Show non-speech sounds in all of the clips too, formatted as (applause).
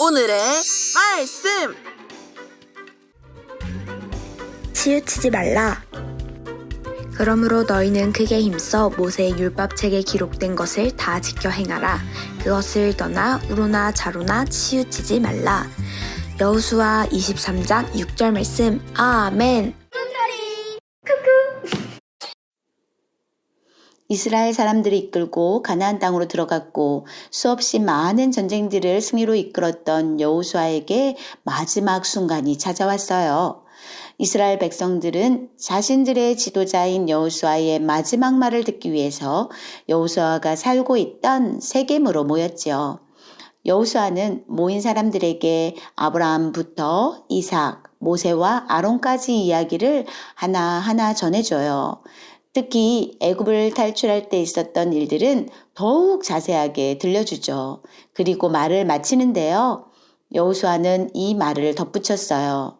오늘의 말씀. 치우치지 말라. 그러므로 너희는 크게 힘써 모세의 율법책에 기록된 것을 다 지켜 행하라. 그것을 떠나 우로나 자로나 치우치지 말라. 여호수아 23장 6절 말씀. 아멘. 이스라엘 사람들이 이끌고 가나안 땅으로 들어갔고 수없이 많은 전쟁들을 승리로 이끌었던 여호수아에게 마지막 순간이 찾아왔어요. 이스라엘 백성들은 자신들의 지도자인 여호수아의 마지막 말을 듣기 위해서 여호수아가 살고 있던 세겜으로 모였죠. 여호수아는 모인 사람들에게 아브라함부터 이삭, 모세와 아론까지 이야기를 하나하나 전해줘요. 특히 애굽을 탈출할 때 있었던 일들은 더욱 자세하게 들려주죠. 그리고 말을 마치는데요. 여호수아는 이 말을 덧붙였어요.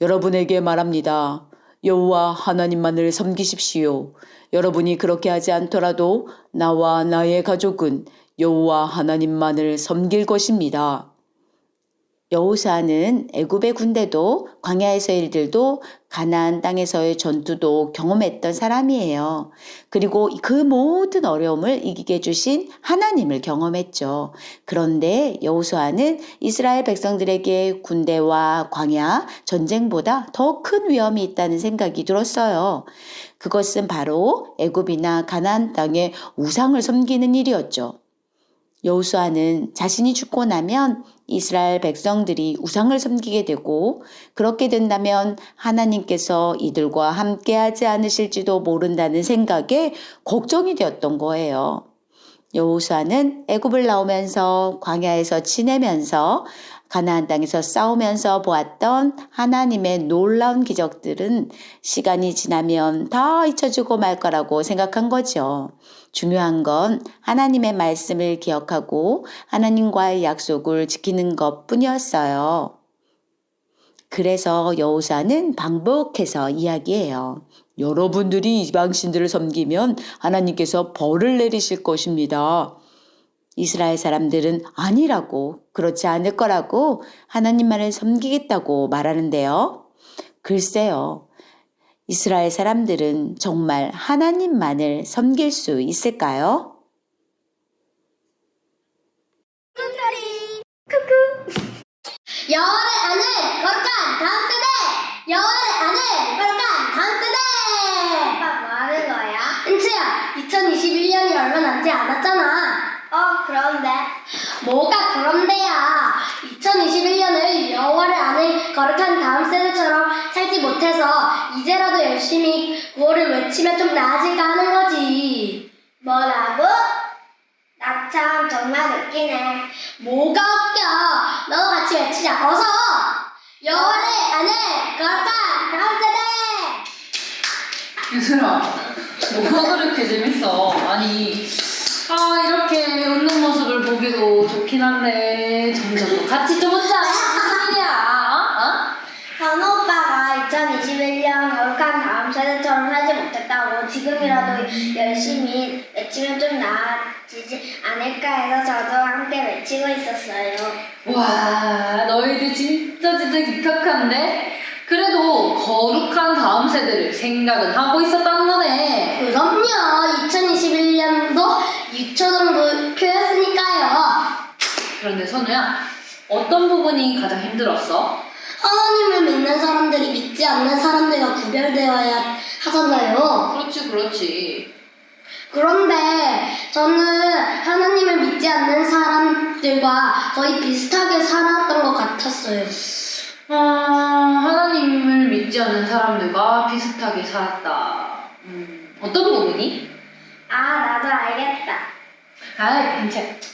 여러분에게 말합니다. 여호와 하나님만을 섬기십시오. 여러분이 그렇게 하지 않더라도 나와 나의 가족은 여호와 하나님만을 섬길 것입니다. 여호사는 애굽의 군대도 광야에서의 일들도 가나안 땅에서의 전투도 경험했던 사람이에요. 그리고 그 모든 어려움을 이기게 해 주신 하나님을 경험했죠. 그런데 여호수아는 이스라엘 백성들에게 군대와 광야 전쟁보다 더 큰 위험이 있다는 생각이 들었어요. 그것은 바로 애굽이나 가나안 땅의 우상을 섬기는 일이었죠. 여호수아는 자신이 죽고 나면 이스라엘 백성들이 우상을 섬기게 되고 그렇게 된다면 하나님께서 이들과 함께 하지 않으실지도 모른다는 생각에 걱정이 되었던 거예요. 여호수아는 애굽을 나오면서 광야에서 지내면서 가나안 땅에서 싸우면서 보았던 하나님의 놀라운 기적들은 시간이 지나면 다 잊혀지고 말 거라고 생각한 거죠. 중요한 건 하나님의 말씀을 기억하고 하나님과의 약속을 지키는 것 뿐이었어요. 그래서 여호사는 반복해서 이야기해요. 여러분들이 이방신들을 섬기면 하나님께서 벌을 내리실 것입니다. 이스라엘 사람들은 아니라고 그렇지 않을 거라고 하나님만을 섬기겠다고 말하는데요. 글쎄요. 이스라엘 사람들은 정말 하나님만을 섬길 수 있을까요? 여호와의 안을 거룩한 다음 세대! 여호와의 안을 거룩한 다음 세대! 오빠 뭐 하는 거야? 은채야, 2021년이 얼마 남지 않았잖아. 어, 그런데? 뭐가 그런데야? 2021년을 여호와를 아는 거룩한 다음 세대처럼 살지 못해서 이제라도 열심히 구호를 외치면 좀 나아질까 하는 거지. 뭐라고? 나 참 정말 웃기네. 뭐가 웃겨? 너도 같이 외치자. 어서! 여호와를 아는 거룩한 다음 세대! 얘들아, 뭐가 그렇게 재밌어? 아니, 아, 이렇게 보기도 좋긴 한데, 점점 같이 좀 웃자. 무슨 일이야? 어? 현우 오빠가 2021년 거룩한 다음 세대처럼 살지 못했다고 지금이라도 열심히 외치면 좀 나아지지 않을까 해서 저도 함께 외치고 있었어요. 와, 너희들 진짜 진짜 기특한데? 그래도 거룩한 다음 세대를 생각은 하고 있었다는 거네. 그럼요. 2021 그런데 선우야, 어떤 부분이 가장 힘들었어? 하나님을 믿는 사람들이 믿지 않는 사람들과 구별되어야 하잖아요. 그렇지, 그렇지. 그런데 저는 하나님을 믿지 않는 사람들과 거의 비슷하게 살았던 것 같았어요. 어, 하나님을 믿지 않는 사람들과 비슷하게 살았다. 음, 어떤 부분이? 아, 나도 알겠다. 아이, 괜찮. 쉿,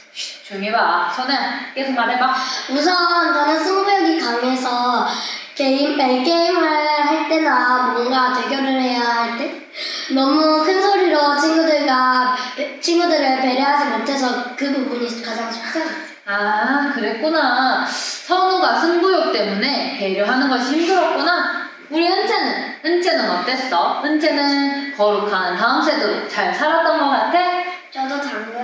조용히 해봐. 선우야, 계속 말해봐. 우선 저는 승부욕이 강해서 게임, 에, 게임을 할 때나 뭔가 대결을 해야 할 때 너무 큰 소리로 친구들과 친구들을 배려하지 못해서 그 부분이 가장 속상했어요. 아, 그랬구나. 선우가 승부욕 때문에 배려하는 것이 힘들었구나. 우리 은채는? 은채는 어땠어? 은채는 거룩한 다음 세대로 잘 살았던 것 같아? 저도 아니.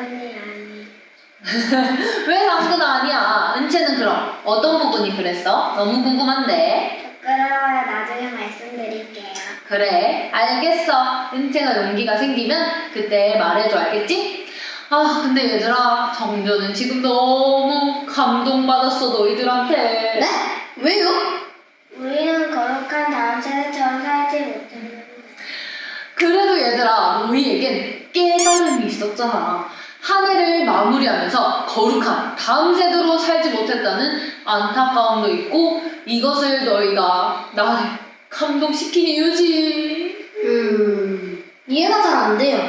(laughs) 왜 당근 아니야? 은채는 그럼 어떤 부분이 그랬어? 너무 궁금한데. 부끄러워요. 나중에 말씀드릴게요. 그래, 알겠어. 은채가 용기가 생기면 그때 말해줘, 알겠지? 아, 근데 얘들아, 정조는 지금 너무 감동받았어, 너희들한테. 네? 왜요? 우리는 거룩한 다음 세대처럼 살지 못했는데. 그래도 얘들아, 너희에겐 깨달음이 있었잖아. 한 해를 마무리하면서 거룩한 다음 세대로 살지 못했다는 안타까움도 있고, 이것을 너희가 나를 감동시킨 이유지. 음, 이해가 잘 안 돼요.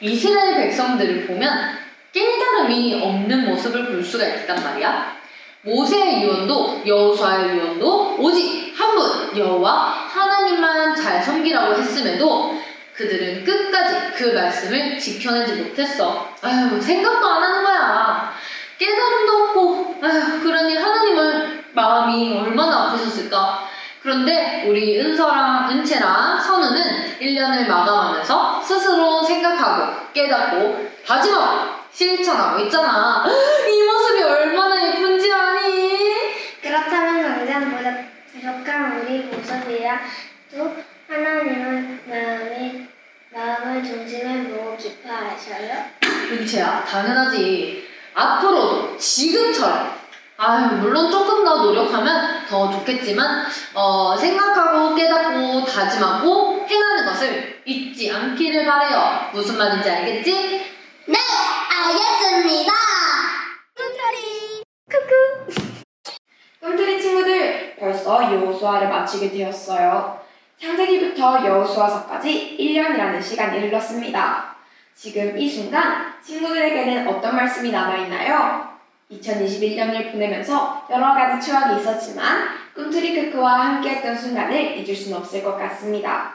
이스라엘 백성들을 보면 깨달음이 없는 모습을 볼 수가 있단 말이야. 모세의 유언도 여호수아의 유언도 오직 한 분 여호와 하나님만 잘 섬기라고 했음에도 그들은 끝까지 그 말씀을 지켜내지 못했어. 아유 생각도 안 하는 거야. 깨달음도 없고 아유 그러니 하나님을 마음이 얼마나 아프셨을까. 그런데 우리 은서랑 은채랑 선우는 1년을 마감하면서 스스로 생각하고 깨닫고 다짐하고 실천하고 있잖아. 이 모습이 얼마나 예쁜지 아니? 그렇다면 당장 부족- 부족한 우리 모습이라도 하나님은 마음이, 마음을 중심에 보고 기뻐하셔요. 은채야, 당연하지. 앞으로도 지금처럼. 아유, 물론 조금 더 노력하면 더 좋겠지만, 어, 생각하고 깨닫고 다짐하고 행하는 것을 잊지 않기를 바래요. 무슨 말인지 알겠지? 네, 알겠습니다. 꿈틀이 친구들 벌써 여호수아를 마치게 되었어요. 창세기부터 여호수아서까지 1년이라는 시간이 흘렀습니다. 지금 이 순간 친구들에게는 어떤 말씀이 남아있나요? 2021년을 보내면서 여러 가지 추억이 있었지만 꿈틀이 크크와 함께했던 순간을 잊을 수는 없을 것 같습니다.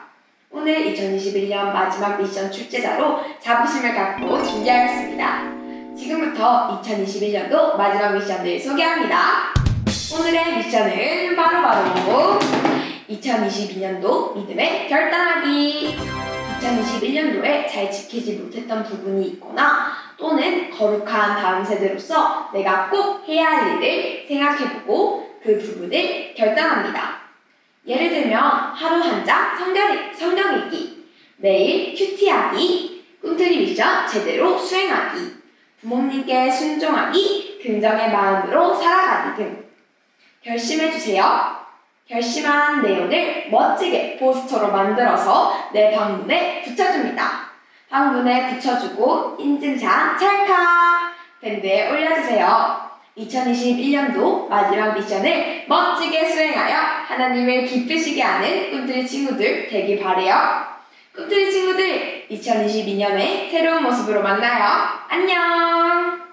오늘 2021년 마지막 미션 출제자로 자부심을 갖고 준비하였습니다. 지금부터 2021년도 마지막 미션을 소개합니다. 오늘의 미션은 바로바로 2022년도 믿음의 결단하기. 2021년도에 잘 지키지 못했던 부분이 있거나 또는 거룩한 다음 세대로서 내가 꼭 해야 할 일을 생각해보고 그 부분을 결단합니다. 예를 들면 하루 한 장 성경, 읽기, 매일 큐티하기, 꿈틀이 미션 제대로 수행하기, 부모님께 순종하기, 긍정의 마음으로 살아가기 등 결심해주세요. 결심한 내용을 멋지게 포스터로 만들어서 내 방문에 붙여줍니다. 방문에 붙여주고 인증샷 찰칵 밴드에 올려주세요. 2021년도 마지막 미션을 멋지게 수행하여 하나님을 기쁘시게 하는 꿈틀이 친구들 되길 바래요. 꿈틀이 친구들 2022년에 새로운 모습으로 만나요. 안녕!